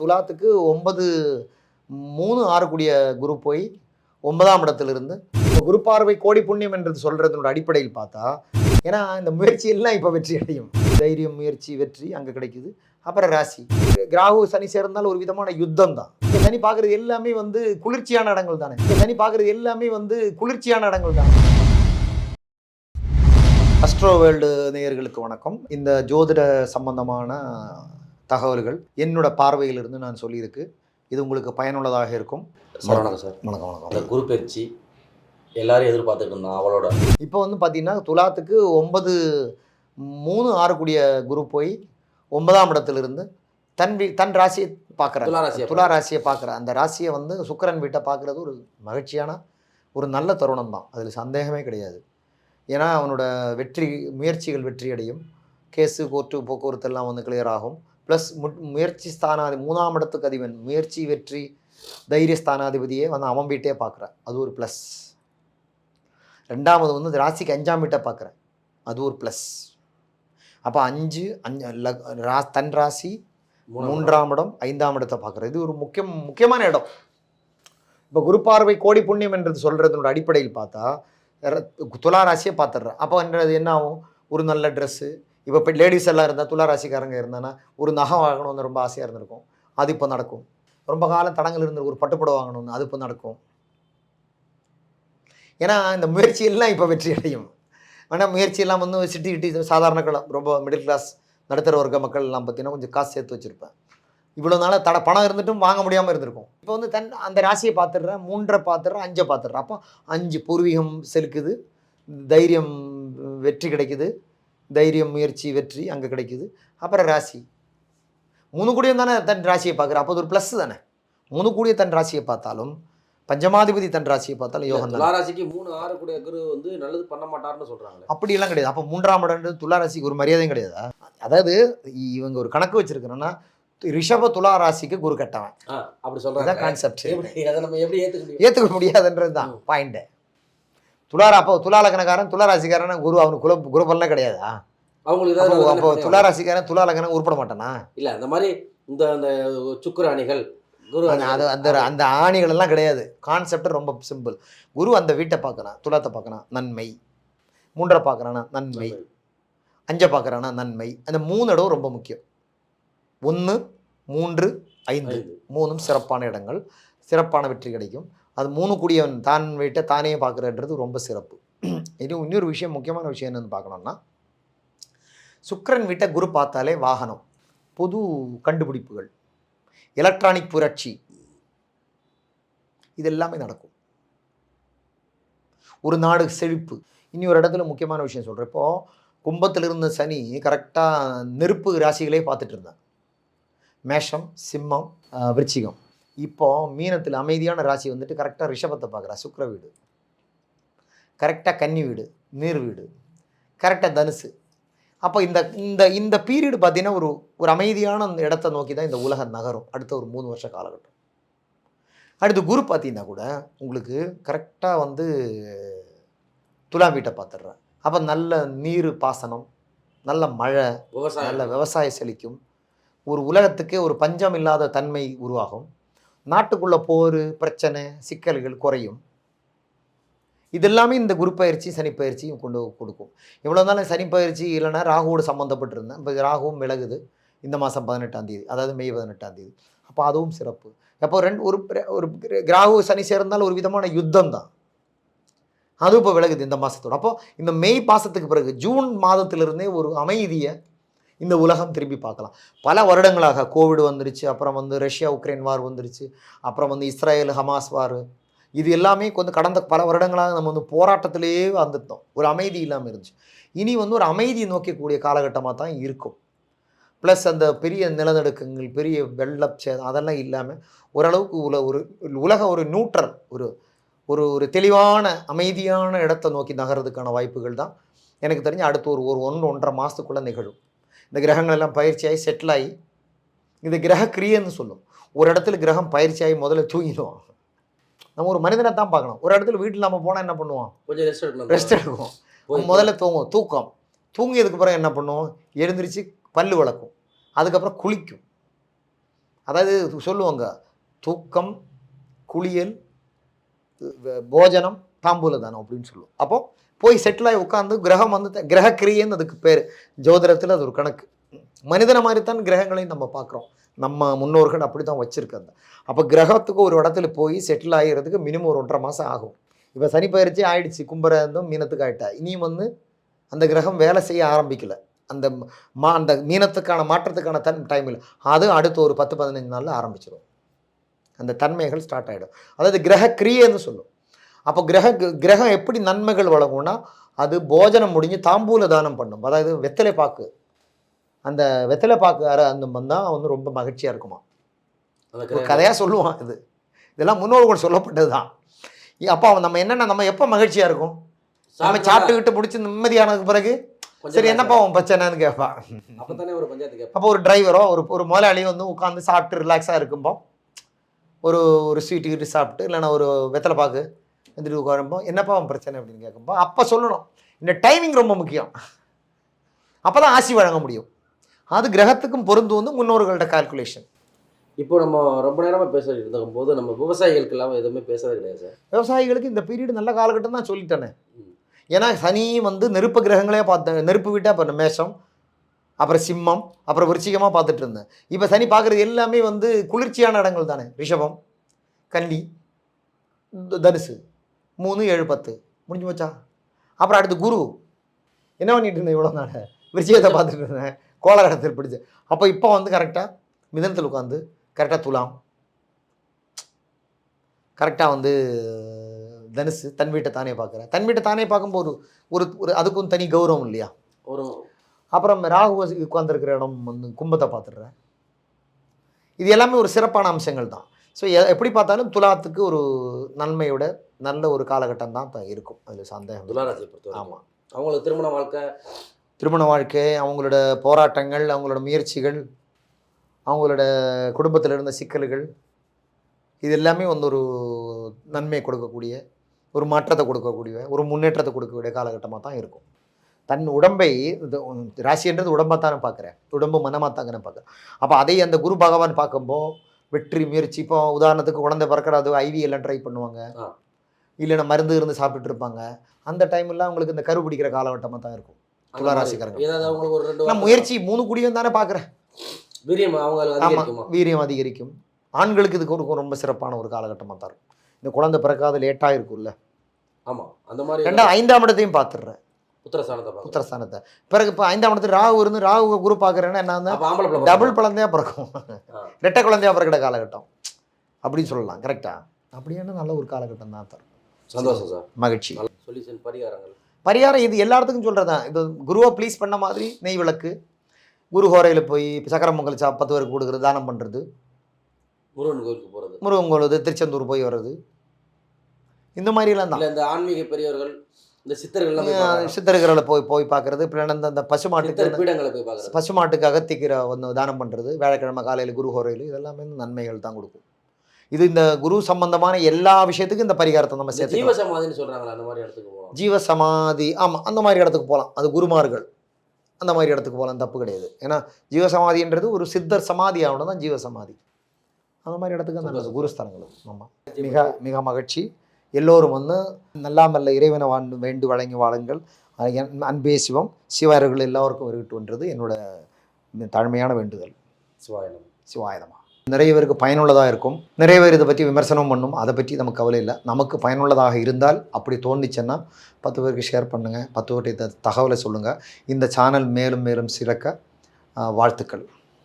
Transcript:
துலாத்துக்கு ஒன்பது மூணு ஆறு கூடிய குரு போய் ஒன்பதாம் இடத்திலிருந்து இப்போ குரு பார்வை கோடி புண்ணியம் என்றது சொல்றதனோட அடிப்படையில் பார்த்தா ஏன்னா இந்த முயற்சி எல்லாம் இப்போ வெற்றி அடையும். தைரியம் முயற்சி வெற்றி அங்கே கிடைக்குது. அப்புறம் ராசி. கிராகு சனி சேர்ந்தால் ஒரு விதமான யுத்தம் தான் இந்த சனி பார்க்குறது எல்லாமே வந்து குளிர்ச்சியான இடங்கள் தானே. இந்த சனி பார்க்குறது எல்லாமே வந்து குளிர்ச்சியான இடங்கள் தானே. அஸ்ட்ரோ வேர்ல்டு நேயர்களுக்கு வணக்கம். இந்த ஜோதிட சம்பந்தமான தகவல்கள் என்னோட பார்வையிலிருந்து நான் சொல்லியிருக்கு. இது உங்களுக்கு பயனுள்ளதாக இருக்கும். வணக்கம். சார். வணக்கம் வணக்கம். குரு பயிற்சி எல்லாரும் எதிர்பார்த்துட்டு இருந்தோம் அவளோட. இப்போ வந்து பார்த்தீங்கன்னா துலாத்துக்கு ஒன்பது மூணு ஆறு கூடிய குரு போய் ஒன்பதாம் இடத்திலிருந்து தன் வீ தன் ராசியை பார்க்குற துலா ராசியை துலா ராசியை பார்க்குற அந்த ராசியை வந்து சுக்கிரன் வீட்டை பார்க்குறது ஒரு மகிழ்ச்சியான ஒரு நல்ல தருணம் தான். அதில் சந்தேகமே கிடையாது. ஏன்னா அவனோட வெற்றி முயற்சிகள் வெற்றி அடையும் கேஸு கோர்ட்டு போக்குவரத்து எல்லாம் வந்து கிளியர் ஆகும். ப்ளஸ் முயற்சி ஸ்தானாதி மூணாம் இடத்துக்கு அதிபன் முயற்சி வெற்றி தைரிய ஸ்தானாதிபதியே வந்து அவன் வீட்டே பார்க்குறேன் அது ஒரு ப்ளஸ் ரெண்டாவது வந்து ராசிக்கு அஞ்சாம் வீட்டை பார்க்குறேன் அது ஒரு ப்ளஸ் அப்போ அஞ்சு அஞ்சு ரா தன் ராசி மூன்றாம் இடம் ஐந்தாம் இடத்தை பார்க்குறது இது ஒரு முக்கியம் முக்கியமான இடம். இப்போ குரு பார்வை கோடி புண்ணியம் என்றது சொல்கிறதனோட அடிப்படையில் பார்த்தா துலா ராசியை பார்த்துடுறேன் அப்போ என்றது என்ன ஆகும்? ஒரு நல்ல ட்ரெஸ்ஸு இப்போ இப்போ லேடிஸ் எல்லாம் இருந்தால் துளாராசிக்காரங்க இருந்தானா ஒரு நகை வாங்கணும்னு ரொம்ப ஆசையாக இருந்திருக்கும். அது இப்போ நடக்கும். ரொம்ப காலம் தடங்கள் இருந்து ஒரு பட்டுப்படம் வாங்கணும்னு அது இப்போ நடக்கும். ஏன்னா இந்த முயற்சியெல்லாம் இப்போ வெற்றி அடையும். ஆனால் முயற்சியெல்லாம் வந்து சிட்டி கிட்டி சாதாரண கலம் ரொம்ப மிடில் கிளாஸ் நடுத்தர வர்க்க மக்கள் எல்லாம் பார்த்தீங்கன்னா கொஞ்சம் காசு சேர்த்து வச்சுருப்பேன். இவ்வளோ நாளாக தட பணம் இருந்துட்டும் வாங்க முடியாமல் இருந்திருக்கும். இப்போ வந்து தன் அந்த ராசியை பார்த்துடுறேன் மூன்றை பார்த்துடுறேன் அஞ்சை பார்த்துடுறேன் அப்போ அஞ்சு பூர்வீகம் செலுக்குது தைரியம் வெற்றி கிடைக்குது. தைரியம் முயற்சி வெற்றி அங்கே கிடைக்குது. அப்புறம் ராசி. மூணு கூடியம் தானே தன் ராசியை பார்க்குற. அப்போ அது ஒரு ப்ளஸ் தானே. மூணு கூடிய தன் ராசியை பார்த்தாலும் பஞ்சமாதிபதி தன் ராசியை பார்த்தாலும் யோகம் துலா ராசிக்கு மூணு ஆறு கூடிய குரு வந்து நல்லது பண்ண மாட்டாருன்னு சொல்றாங்களே. அப்படியெல்லாம் கிடையாது. அப்போ மூன்றாம் இடம் துலா ராசிக்கு ஒரு மரியாதையும் கிடையாதா? அதாவது இவங்க ஒரு கணக்கு வச்சிருக்கிறோன்னா ரிஷப துலா ராசிக்கு குரு கட்டவன். அப்படி சொல்றாங்க. கான்செப்ட் அதை நம்ம எப்படி முடியும்? ஏற்றுக்க முடியாதுன்றது தான் பாயிண்ட்டு துலாரா அப்போ துலா லக்னக்காரன் துலா ராசிக்காரன் குரு அவனுக்கு குல குருபல்லாம் கிடையாதா? அவங்களுக்கு அப்போ ஏதாவது அப்போ நல்லது துலா ராசிக்காரன் துலா லக்னம் உருப்பட மாட்டானா? இல்ல அந்த மாதிரி இந்த அந்த சுக்குராணிகள் குரு அது அந்த அந்த ஆணிகள் எல்லாம் கிடையாது. கான்செப்ட் ரொம்ப சிம்பிள் குரு அந்த வீட்டை பார்க்கறான் துலாத்தை பார்க்கறான் நன்மை. மூன்றை பார்க்கறானா நன்மை. அஞ்சை பார்க்கறானா நன்மை. அந்த மூணு இடம் ரொம்ப முக்கியம். ஒன்று மூன்று ஐந்து. மூணும் சிறப்பான இடங்கள். சிறப்பான வெற்றி கிடைக்கும். அது மூணு கூடியவன் தான் வீட்டை தானே பார்க்குறன்றது ரொம்ப சிறப்பு. இது இன்னொரு விஷயம் முக்கியமான விஷயம் என்னன்னு பார்க்கணும்னா சுக்கரன் வீட்டை குரு பார்த்தாலே வாகனம் புது கண்டுபிடிப்புகள் எலக்ட்ரானிக் புரட்சி இது எல்லாமே நடக்கும். ஒரு நாடு செழிப்பு. இனி ஒரு இடத்துல முக்கியமான விஷயம் சொல்கிறேன் இப்போது கும்பத்தில் இருந்த சனி கரெக்டாக நெருப்பு ராசிகளே பார்த்துட்டு இருந்தேன் மேஷம் சிம்மம் விருச்சிகம். இப்போ மீனத்தில் அமைதியான ராசி வந்துட்டு கரெக்டாக ரிஷபத்தை பார்க்குறா. சுக்கிர வீடு. கரெக்டாக கன்னி வீடு நீர் வீடு. கரெக்டாக தனுசு. அப்போ இந்த இந்த இந்த பீரியட் பார்த்தீங்கன்னா ஒரு ஒரு அமைதியான அந்த இடத்த நோக்கி தான் இந்த உலகம் நகரும். அடுத்த ஒரு மூணு வருஷ காலகட்டம். அடுத்து குரு பார்த்தீங்கன்னா கூட உங்களுக்கு கரெக்டாக வந்து துலாம் வீட்டை பார்த்துடுறேன் அப்போ நல்ல நீர் பாசனம் நல்ல மழை நல்ல விவசாயம் செழிக்கும். ஒரு உலகத்துக்கே ஒரு பஞ்சம் இல்லாத தன்மை உருவாகும். நாட்டுக்குள்ளே போர் பிரச்சனை சிக்கல்கள் குறையும். இதெல்லாமே இந்த குரு பயிற்சி சனி பயிற்சியும் கொண்டு கொடுக்கும். எவ்வளோ இருந்தாலும் சனி பயிற்சி இல்லைன்னா ராகுவோடு சம்மந்தப்பட்டிருந்தேன் இப்போ ராகுவும் விலகுது. இந்த மாதம் பதினெட்டாம் தேதி அதாவது மே பதினெட்டாம் தேதி. அப்போ அதுவும் சிறப்பு. அப்போ ரெண்டு ஒரு பிர- ஒரு ராகு சனி சேர்ந்தால் ஒரு விதமான யுத்தம் தான். அதுவும் இப்போ விலகுது இந்த மாதத்தோட அப்போ இந்த மே மாதத்துக்கு பிறகு ஜூன் மாதத்திலிருந்தே ஒரு அமைதியை இந்த உலகம் திரும்பி பார்க்கலாம். பல வருடங்களாக கோவிட் வந்துருச்சு அப்புறம் வந்து ரஷ்யா உக்ரைன் வார் வந்துருச்சு அப்புறம் வந்து இஸ்ரேல் ஹமாஸ் வார் இது எல்லாமே வந்து கடந்த பல வருடங்களாக நம்ம வந்து போராட்டத்திலேயே வந்துட்டோம். ஒரு அமைதி இல்லாமல் இருந்துச்சு. இனி வந்து ஒரு அமைதியை நோக்கக்கூடிய காலகட்டமாக தான் இருக்கும். ப்ளஸ் அந்த பெரிய நிலநடுக்கங்கள் பெரிய வெள்ளப் சேதம் அதெல்லாம் இல்லாமல் ஓரளவுக்கு உல ஒரு உலக ஒரு நியூட்ரல் ஒரு ஒரு ஒரு தெளிவான அமைதியான இடத்தை நோக்கி நகர்றதுக்கான வாய்ப்புகள் தான். எனக்கு தெரிஞ்சு அடுத்து ஒரு ஒரு ஒன்று ஒன்றரை மாதத்துக்குள்ளே நிகழும். இந்த கிரகங்கள் எல்லாம் பயிற்சியாகி செட்டில் ஆகி இது கிரக கிரியைன்னு சொல்லும். ஒரு இடத்துல கிரகம் பயிற்சியாகி முதல்ல தூங்கிடுவோம் நம்ம ஒரு மனிதனை தான் பார்க்கணும். ஒரு இடத்துல வீட்டில் நம்ம போனால் என்ன பண்ணுவோம்? கொஞ்சம் ரெஸ்ட் எடுக்கணும் ரெஸ்ட் எடுக்குவோம். போய் முதல்ல தூங்கும் தூக்கம். தூங்கியதுக்கு பிறகு என்ன பண்ணும் எழுந்திரிச்சு பல்லு விளக்கும் அதுக்கப்புறம் குளிக்கும். அதாவது சொல்லுவாங்க தூக்கம் குளியல் போஜனம் தாம்பூல தானம் அப்படின்னு சொல்லுவோம். அப்போ போய் செட்டில் ஆகி உட்காந்து கிரகம் வந்து கிரக கிரியன்னு அதுக்கு பேர். ஜோதிடத்தில் அது ஒரு கணக்கு. மனிதனை மாதிரி தான் கிரகங்களையும் நம்ம பார்க்குறோம். நம்ம முன்னோர்கள் அப்படி தான் வச்சுருக்காங்க அப்போ கிரகத்துக்கு ஒரு இடத்துல போய் செட்டில் ஆகிறதுக்கு மினிமம் ஒரு ஒன்றரை மாதம் ஆகும். இப்போ சனி பயிற்சி ஆயிடுச்சு கும்பரந்தும் மீனத்துக்கு ஆகிட்டா இனியும் வந்து அந்த கிரகம் வேலை செய்ய ஆரம்பிக்கலை. அந்த மா அந்த மீனத்துக்கான மாற்றத்துக்கான தன் டைம் இல்லை. அது அடுத்து ஒரு பத்து பதினஞ்சு நாளில் ஆரம்பிச்சிடும் அந்த தன்மைகள் ஸ்டார்ட் ஆகிடும் அதாவது கிரக கிரியைன்னு சொல்லும். அப்போ கிரக கிரகம் எப்படி நன்மைகள் வழங்கும்னா அது போஜனம் முடிஞ்சு தாம்பூல தானம் பண்ணும். அதாவது வெத்தலை பாக்கு. அந்த வெத்தலை பாக்கு அர அந்த தான் வந்து ரொம்ப மகிழ்ச்சியாக இருக்குமா? ஒரு கதையாக சொல்லுவான் இது. இதெல்லாம் முன்னோர்கள் சொல்லப்பட்டது தான் அப்போ நம்ம என்னென்ன நம்ம எப்போ மகிழ்ச்சியாக இருக்கும்? நம்ம சாப்பிட்டா சாப்பிட்டுக்கிட்டு முடிச்சு நிம்மதியானதுக்கு பிறகு சரி என்னப்பா உன் பிரச்சனைன்னு கேட்பான். அப்போ ஒரு டிரைவரோ ஒரு ஒரு முதலாளியோ வந்து உட்காந்து சாப்பிட்டு ரிலாக்ஸாக இருக்கும்போ ஒரு ஒரு ஸ்வீட்டு கிட்டு சாப்பிட்டு இல்லைன்னா ஒரு வெத்தலை பாக்கு வந்துட்டு உட்காரும்போ என்னப்பா உன் பிரச்சனை? அப்படின்னு கேட்கும்போ அப்போ சொல்லணும். இந்த டைமிங் ரொம்ப முக்கியம். அப்போ தான் ஆசி வழங்க முடியும். அது கிரகத்துக்கும் பொருந்து வந்து முன்னோர்கள்ட்ட கால்குலேஷன் இப்போ நம்ம ரொம்ப நேரமா பேசிட்டு போது நம்ம விவசாயிகளுக்கு எல்லாம் எதுவுமே பேசுறது கிடையாது சார். விவசாயிகளுக்கு இந்த பீரியட் நல்ல காலகட்டம் தான் சொல்லிட்டேனே. ஏன்னா சனி வந்து நெருப்பு கிரகங்களே பார்த்தேன் நெருப்பு வீட்டை அப்போ மேஷம் அப்புறம் சிம்மம் அப்புறம் விருச்சிகமாக பார்த்துட்டு இருந்தேன். இப்போ சனி பார்க்குறது எல்லாமே வந்து குளிர்ச்சியான இடங்கள் தானே. ரிஷபம் கன்னி தனுசு. மூணு ஏழு பத்து. முடிஞ்சு போச்சா? அப்புறம் அடுத்து குரு. என்ன பண்ணிட்டு இருந்தேன் இவ்வளோ நாள்? விருச்சிகத்தை பார்த்துட்டு இருந்தேன். கோலகடத்தில் பிடிச்சு. அப்போ இப்போ வந்து கரெக்டாக மிதனத்தில் உட்காந்து கரெக்டாக துலாம். கரெக்டாக வந்து தனுசு தன் வீட்டை தானே பார்க்குறேன் தன் வீட்டை தானே பார்க்கும்போது ஒரு ஒரு அதுக்கும் தனி கௌரவம் இல்லையா? ஒரு அப்புறம் ராகு உட்காந்துருக்கிற இடம் வந்து கும்பத்தை பார்த்துடுறேன். இது எல்லாமே ஒரு சிறப்பான அம்சங்கள் தான் ஸோ எப்படி பார்த்தாலும் துலாத்துக்கு ஒரு நன்மையோட நல்ல ஒரு காலகட்டம் தான் இப்போ இருக்கும். அதில் சந்தேகம் இல்லை. துளாராசியை பொறுத்தவரை ஆமாம் அவங்களுக்கு திருமண வாழ்க்கை திருமண வாழ்க்கை அவங்களோட போராட்டங்கள் அவங்களோட முயற்சிகள் அவங்களோட குடும்பத்தில் இருந்த சிக்கல்கள் இது எல்லாமே வந்து ஒரு நன்மை கொடுக்கக்கூடிய ஒரு மாற்றத்தை கொடுக்கக்கூடிய ஒரு முன்னேற்றத்தை கொடுக்கக்கூடிய காலகட்டமாக தான் இருக்கும். தன் உடம்பை ராசின்றது உடம்பாக தானே பார்க்குறேன் உடம்பு மனமாக தாங்க பார்க்குறேன் அப்போ அதை அந்த குரு பகவான் பார்க்கும்போது வெற்றி முயற்சி. இப்போ உதாரணத்துக்கு குழந்தை பிறக்கிறது ஐவி எல்லாம் ட்ரை பண்ணுவாங்க. இல்லைன்னா மருந்து இருந்து சாப்பிட்டுட்டு இருப்பாங்க. அந்த டைம்லாம் அவங்களுக்கு இந்த கரு பிடிக்கிற காலகட்டமாக தான் இருக்கும். அந்த துலா மாதிரி. ராசிக்காரங்க. ஏதாவது அவங்களுக்கு ஒரு ரெண்டு நான் முயற்சி மூணு குடியும் தானே பார்க்குறேன் வீரியம் அவங்க ஆமாம் வீரியம் அதிகரிக்கும். ஆண்களுக்கு இதுக்கு ஒரு ரொம்ப சிறப்பான ஒரு காலகட்டமாக தான் இருக்கும். இந்த குழந்தை பிறக்காத லேட்டாக இருக்கும்ல ஆமா அந்த மாதிரி ரெண்டா ஐந்தாம் இடத்தையும் பார்த்துடுறேன் புத்திரஸ்தானத்தை பார்க்கணும். உத்தரஸ்தானத்தை பிறகு இப்போ ஐந்தாம் இடத்துல ராகு இருந்து ராகு குரு பார்க்குறேன்னா என்ன டபுள். குழந்தையா பிறக்கும். ரெட்டை குழந்தையா பிறக்கிற காலகட்டம். அப்படின்னு சொல்லலாம் கரெக்டா அப்படியான நல்ல ஒரு காலகட்டம் தான் தரும் சந்தோஷம் சார். மகிழ்ச்சி. சொல்யூஷன் பரிகாரங்கள். பரிகாரம் இது எல்லாத்துக்கும் சொல்கிறது தான் இது குருவை ப்ளீஸ் பண்ண மாதிரி நெய் விளக்கு குரு ஹோரையில் போய் சக்கர பொங்கல் சா பத்து பேருக்கு கொடுக்குறது தானம் பண்ணுறது முருகன் கோயிலுக்கு போறது. முருகன் கோவில் திருச்செந்தூர் போய் வர்றது. இந்த மாதிரிலாம் தான். இந்த ஆன்மீக பெரியவர்கள் இந்த சித்தர்கள். சித்தர்களை போய் போய் பார்க்கறது. பின்ன இந்த இந்த பசுமாட்டுக்கு பீடங்களை போய் பார்க்கறது. பசுமாட்டுக்கு அகத்திக்கிற வந்து தானம் பண்ணுறது வியாழக்கிழமை காலையில் குரு ஹோரையில் இதெல்லாமே நன்மைகள் தான் கொடுக்கும். இது இந்த குரு சம்பந்தமான எல்லா விஷயத்துக்கும் இந்த பரிகாரத்தை நம்ம சேர்த்து ஜீவ சமாதின்னு சொல்றாங்களா அந்த மாதிரி இடத்துக்கு போகலாம். ஜீவ சமாதி ஆமாம் அந்த மாதிரி இடத்துக்கு போகலாம். அது குருமார்கள். அந்த மாதிரி இடத்துக்கு போகலாம் தப்பு கிடையாது. ஏன்னா ஜீவ சமாதின்றது ஒரு சித்தர் சமாதி ஆகணும் தான் ஜீவ சமாதி அந்த மாதிரி இடத்துக்கு நல்லது. குருஸ்தலங்களும். ஆமாம் மிக மிக மகிழ்ச்சி. எல்லோரும் வந்து நல்லாமல்ல இறைவனை வாழ் வேண்டு வழங்கி வாழுங்கள். அன்பே சிவம். சிவர்கள் எல்லோருக்கும் இருக்கட்டும்ன்றது என்னோட தாழ்மையான வேண்டுதல். சிவாயனம் சிவாயுதமா நிறைய பேருக்கு பயனுள்ளதாக இருக்கும். நிறைய பேர் இதை பற்றி விமர்சனம் பண்ணும். அதை பற்றி நமக்கு கவலை இல்லை. நமக்கு பயனுள்ளதாக இருந்தால் அப்படி தோணுச்சுன்னா பத்து பேருக்கு ஷேர் பண்ணுங்கள் பத்து பேர்கிட்ட தகவலை சொல்லுங்கள் இந்த சேனல் மேலும் மேலும் சிறக்க வாழ்த்துக்கள்.